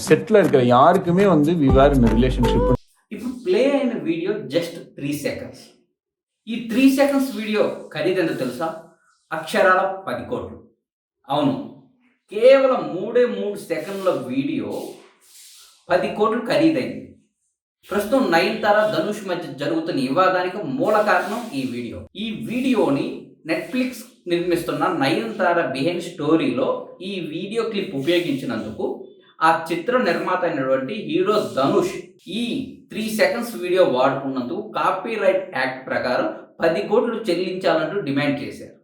Settle இருக்கிற யாருக்குமே வந்து வி வேர் இன் ரிலேஷன்ஷிப் ఇప్పుడు ప్లే అయిన వీడియో జస్ట్ త్రీ సెకండ్స్ ఈ త్రీ సెకండ్స్ వీడియో ఖరీదెంత తెలుసా అక్షరాల పది కోట్లు అవును కేవలం మూడే మూడు సెకండ్ల వీడియో పది కోట్లు ఖరీదైంది ప్రస్తుతం నయనతార ధనుష్ మధ్య జరుగుతున్న వివాదానికి మూల కారణం ఈ వీడియో ఈ వీడియోని నెట్ఫ్లిక్స్ నిర్మిస్తున్న నయనతార బిహైండ్ స్టోరీలో ఈ వీడియో క్లిప్ ఉపయోగించినందుకు ఆ చిత్ర నిర్మాత అయినటువంటి హీరో ధనుష్ ఈ త్రీ సెకండ్స్ వీడియో వాడుకున్నందుకు కాపీ రైట్ యాక్ట్ ప్రకారం పది కోట్లు చెల్లించాలంటూ డిమాండ్ చేశారు.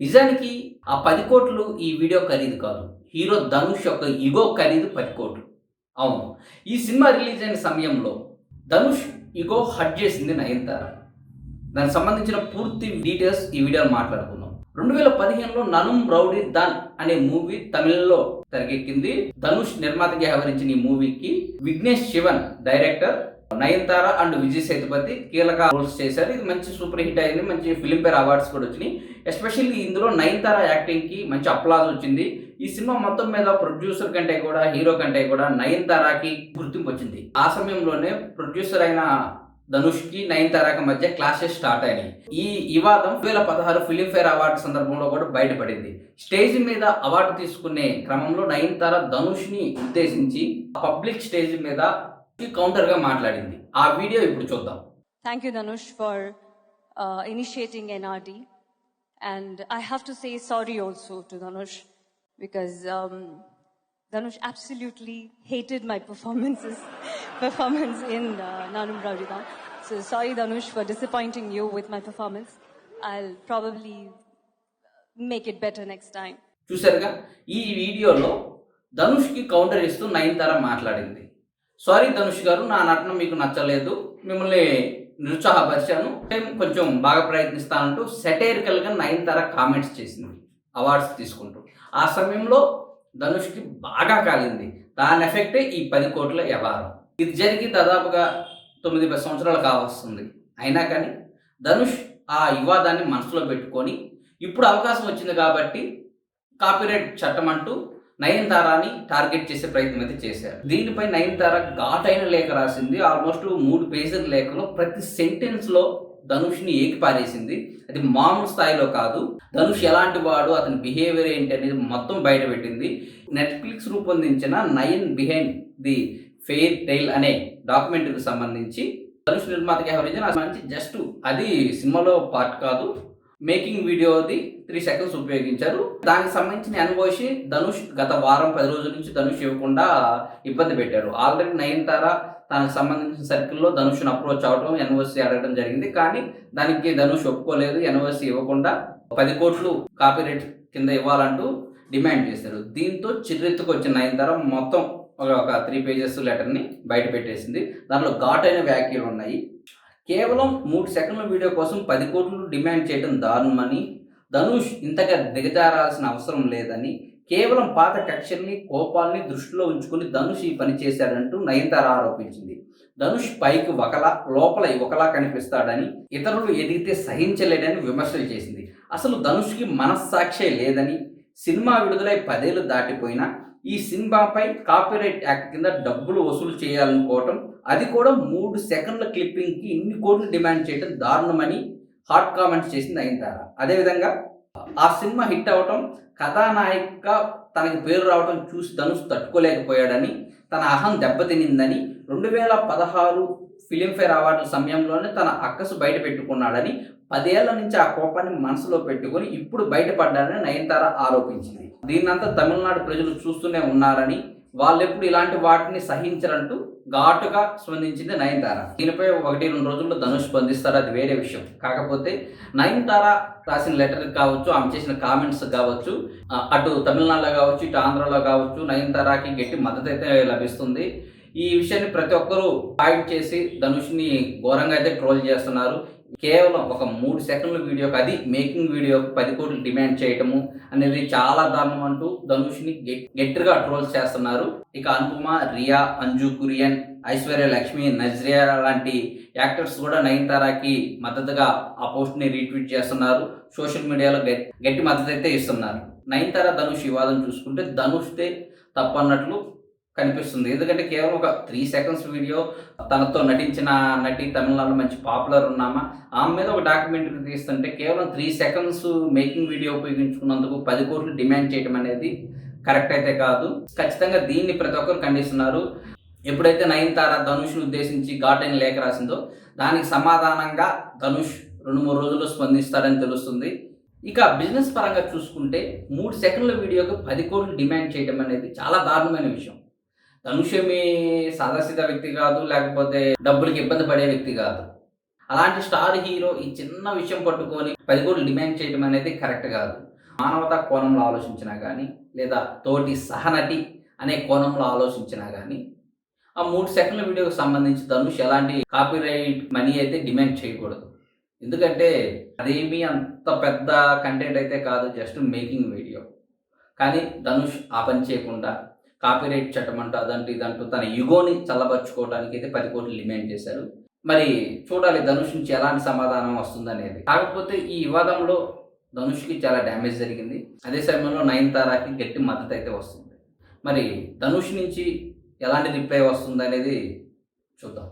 నిజానికి ఆ పది కోట్లు ఈ వీడియో ఖరీదు కాదు. హీరో ధనుష్ యొక్క ఇగో ఖరీదు పది కోట్లు. అవును. ఈ సినిమా రిలీజ్ అయిన సమయంలో ధనుష్ ఇగో హట్ చేసింది నయనతార. దానికి సంబంధించిన పూర్తి డీటెయిల్స్ ఈ వీడియోలో మాట్లాడుకుందాం. రెండు వేల పదిహేనులో ననుం రౌడీ దాన్ అనే మూవీ తమిళ్ళో తెరకెక్కింది. ధనుష్ నిర్మాతగా వ్యవహరించిన ఈ మూవీకి విఘ్నేష్ శివన్ డైరెక్టర్ నయనతార అండ్ విజయ్ సేతుపతి కీలక రోల్స్ చేశారు. ఇది మంచి సూపర్ హిట్ అయింది. మంచి ఫిలింఫేర్ అవార్డ్స్ కూడా వచ్చినాయి. ఎస్పెషల్లీ ఇందులో నయనతార యాక్టింగ్కి మంచి అప్లాజ్ వచ్చింది. ఈ సినిమా మొత్తం మీద ప్రొడ్యూసర్ కంటే కూడా హీరో కంటే కూడా నయనతారకి గుర్తింపు వచ్చింది. ఆ సమయంలోనే ప్రొడ్యూసర్ అయిన ధనుష్కి కి మధ్య క్లాషెస్ స్టార్ట్ అయినాయి. ఈ వివాదం రెండు వేల పదహారు ఫిలింఫేర్ అవార్డు సందర్భంలో కూడా బయటపడింది. స్టేజ్ మీద అవార్డు తీసుకునే క్రమంలో నయనతార ధనుష్ని ఉద్దేశించి పబ్లిక్ స్టేజ్ మీద కౌంటర్గా మాట్లాడింది. ఆ వీడియో ఇప్పుడు చూద్దాం. Thank you Dhanush for initiating initiating and I have to say sorry also to Dhanush because Dhanush absolutely hated my performances, performance in uh, Nanum Raudida. So sorry, Dhanush, for disappointing you with my performance. I'll probably make it better next time. చూసారుగా ఈ వీడియోలో ధనుష్కి counter ఇస్తూ నయనతార మాట్లాడింది sorry Dhanush గారు నా నటన మీకు నచ్చలేదు మిమ్మల్ని నిరుత్సాహపరిచాను నేను కొంచెం బాగా ప్రయత్నిస్తానంటూ సెటైరికల్గా నయనతార కామెంట్స్ చేసింది అవార్డ్స్ తీసుకుంటూ ఆ సమయంలో ధనుష్కి బాగా కాలింది. దాని ఎఫెక్టే ఈ పది కోట్ల వ్యవహారం. ఇది జరిగి దాదాపుగా తొమ్మిది పది సంవత్సరాలు కావస్తుంది. అయినా కానీ ధనుష్ ఆ వివాదాన్ని మనసులో పెట్టుకొని ఇప్పుడు అవకాశం వచ్చింది కాబట్టి కాపీరైట్ చట్టం అంటూ నయనతారాని టార్గెట్ చేసే ప్రయత్నం అయితే చేశారు. దీనిపై నయనతార ఘాటైన లేఖ రాసింది. ఆల్మోస్ట్ మూడు పేజీల లేఖలో ప్రతి సెంటెన్స్లో ధనుష్ని ఏకి పారేసింది. అది మామూలు స్థాయిలో కాదు. ధనుష్ ఎలాంటి వాడు అతని బిహేవియర్ ఏంటి అనేది మొత్తం బయటపెట్టింది నెట్ఫ్లిక్స్ రూపొందించిన Nayan behind the fairy tale అనే డాక్యుమెంటరీకి సంబంధించి ధనుష్ నిర్మాతకి వ్యవహరించిన మంచి జస్ట్ అది సినిమాలో పార్ట్ కాదు. మేకింగ్ వీడియోది త్రీ సెకండ్స్ ఉపయోగించారు. దానికి సంబంధించిన ఎన్ఓసి ధనుష్ గత వారం పది రోజుల నుంచి ధనుష్ ఇవ్వకుండా ఇబ్బంది పెట్టారు. ఆల్రెడీ నయనతార తనకు సంబంధించిన సర్కిల్లో ధనుష్ను అప్రోచ్ అవడం ఎన్ఓసి అడగడం జరిగింది. కానీ దానికి ధనుష్ ఒప్పుకోలేదు. ఎన్ఓసి ఇవ్వకుండా పది కోట్లు కాపీరేట్ కింద ఇవ్వాలంటూ డిమాండ్ చేశారు. దీంతో చిర్రెత్తుకు వచ్చిన నయనతార మొత్తం ఒక ఒక త్రీ పేజెస్ లెటర్ని బయట పెట్టేసింది. దాంట్లో ఘాటైన వ్యాఖ్యలు ఉన్నాయి. కేవలం మూడు సెకండ్ల వీడియో కోసం పది కోట్లు డిమాండ్ చేయడం దారుణమని ధనుష్ ఇంతగా దిగజారాల్సిన అవసరం లేదని కేవలం పాత కక్షల్ని కోపాల్ని దృష్టిలో ఉంచుకుని ధనుష్ ఈ పని చేశాడంటూ నయనతార ఆరోపించింది. ధనుష్ పైకి ఒకలా లోపల ఒకలా కనిపిస్తాడని ఇతరులు ఎదిగితే సహించలేడని విమర్శలు చేసింది. అసలు ధనుష్కి మనస్సాక్షే లేదని సినిమా విడుదలై పదేళ్ళు దాటిపోయినా ఈ సినిమాపై కాపీరైట్ యాక్ట్ కింద డబ్బులు వసూలు చేయాలనుకోవటం అది కూడా మూడు సెకండ్ల క్లిప్పింగ్కి ఇన్ని కోట్లు డిమాండ్ చేయడం దారుణమని హాట్ కామెంట్స్ చేసింది నయనతార అదేవిధంగా ఆ సినిమా హిట్ అవటం కథానాయిక తనకి పేరు రావడం చూసి ధనుష్ తట్టుకోలేకపోయాడని తన అహం దెబ్బతినిందని రెండు వేల పదహారు ఫిలింఫేర్ అవార్డుల సమయంలోనే తన అక్కసు బయట పెట్టుకున్నాడని పదేళ్ళ నుంచి ఆ కోపాన్ని మనసులో పెట్టుకొని ఇప్పుడు బయటపడ్డాడని నయనతార ఆరోపించింది. దీన్నంతా తమిళనాడు ప్రజలు చూస్తూనే ఉన్నారని వాళ్ళు ఎప్పుడు ఇలాంటి వాటిని సహించరంటూ ఘాటుగా స్పందించింది నయనతార. దీనిపై ఒకటి రెండు రోజుల్లో ధనుష్ స్పందిస్తారు అది వేరే విషయం. కాకపోతే నయనతార రాసిన లెటర్ కావచ్చు ఆమె చేసిన కామెంట్స్ కావచ్చు అటు తమిళనాడులో కావచ్చు ఇటు ఆంధ్రలో కావచ్చు నయనతారకి గట్టి మద్దతు అయితే లభిస్తుంది. ఈ విషయాన్ని ప్రతి ఒక్కరూ పాయింట్ చేసి ధనుష్ని ఘోరంగా అయితే ట్రోల్ చేస్తున్నారు. కేవలం ఒక మూడు సెకండ్ల వీడియోకి అది మేకింగ్ వీడియోకి పది కోట్లు డిమాండ్ చేయటము అనేది చాలా దారుణం అంటూ ధనుష్ని గట్టిగా ట్రోల్స్ చేస్తున్నారు. ఇక అనుపమ రియా అంజు కురియన్ ఐశ్వర్య లక్ష్మి నజ్రియా లాంటి యాక్టర్స్ కూడా నయనతారాకి మద్దతుగా ఆ పోస్ట్ని రీట్వీట్ చేస్తున్నారు. సోషల్ మీడియాలో గట్టి మద్దతు అయితే ఇస్తున్నారు. నయనతార ధనుష్ వివాదం చూసుకుంటే ధనుష్తే తప్పన్నట్లు కనిపిస్తుంది. ఎందుకంటే కేవలం ఒక త్రీ సెకండ్స్ వీడియో తనతో నటించిన నటి తమిళనాడులో మంచి పాపులర్ ఉన్నామా ఆమె. మీద ఒక డాక్యుమెంటరీ తీస్తుంటే కేవలం త్రీ సెకండ్స్ మేకింగ్ వీడియో ఉపయోగించుకున్నందుకు పది కోట్లు డిమాండ్ చేయడం అనేది కరెక్ట్ అయితే కాదు. ఖచ్చితంగా దీన్ని ప్రతి ఒక్కరు ఖండిస్తున్నారు. ఎప్పుడైతే నయనతార ధనుష్ను ఉద్దేశించి ఘాటైన లేఖ రాసిందో దానికి సమాధానంగా ధనుష్ రెండు మూడు రోజుల్లో స్పందిస్తాడని తెలుస్తుంది. ఇక బిజినెస్ పరంగా చూసుకుంటే మూడు సెకండ్ల వీడియోకి పది కోట్లు డిమాండ్ చేయడం అనేది చాలా దారుణమైన విషయం. ధనుష్ ఏమి సాదాసీదా వ్యక్తి కాదు లేకపోతే డబ్బులకి ఇబ్బంది పడే వ్యక్తి కాదు. అలాంటి స్టార్ హీరో ఈ చిన్న విషయం పట్టుకొని పది కోట్లు డిమాండ్ చేయడం అనేది కరెక్ట్ కాదు. మానవతా కోణంలో ఆలోచించినా కానీ లేదా తోటి సహనటి అనే కోణంలో ఆలోచించినా కానీ ఆ మూడు సెకండ్ల వీడియోకి సంబంధించి ధనుష్ ఎలాంటి కాపీరైట్ మనీ అయితే డిమాండ్ చేయకూడదు. ఎందుకంటే అదేమీ అంత పెద్ద కంటెంట్ అయితే కాదు జస్ట్ మేకింగ్ వీడియో. కానీ ధనుష్ ఆ పని చేయకుండా కాపీరైట్ చట్టం అంటూ అదంటూ ఇదంటూ తన యుగోని చల్లబరుచుకోవడానికి అయితే పది కోట్లు డిమాండ్ చేశారు. మరి చూడాలి ధనుష్ నుంచి ఎలాంటి సమాధానం వస్తుందనేది. కాకపోతే ఈ వివాదంలో ధనుష్కి చాలా డ్యామేజ్ జరిగింది. అదే సమయంలో నయనతారాకి గట్టి మద్దతు అయితే వస్తుంది. మరి ధనుష్ నుంచి ఎలాంటి రిప్లై వస్తుంది అనేది చూద్దాం.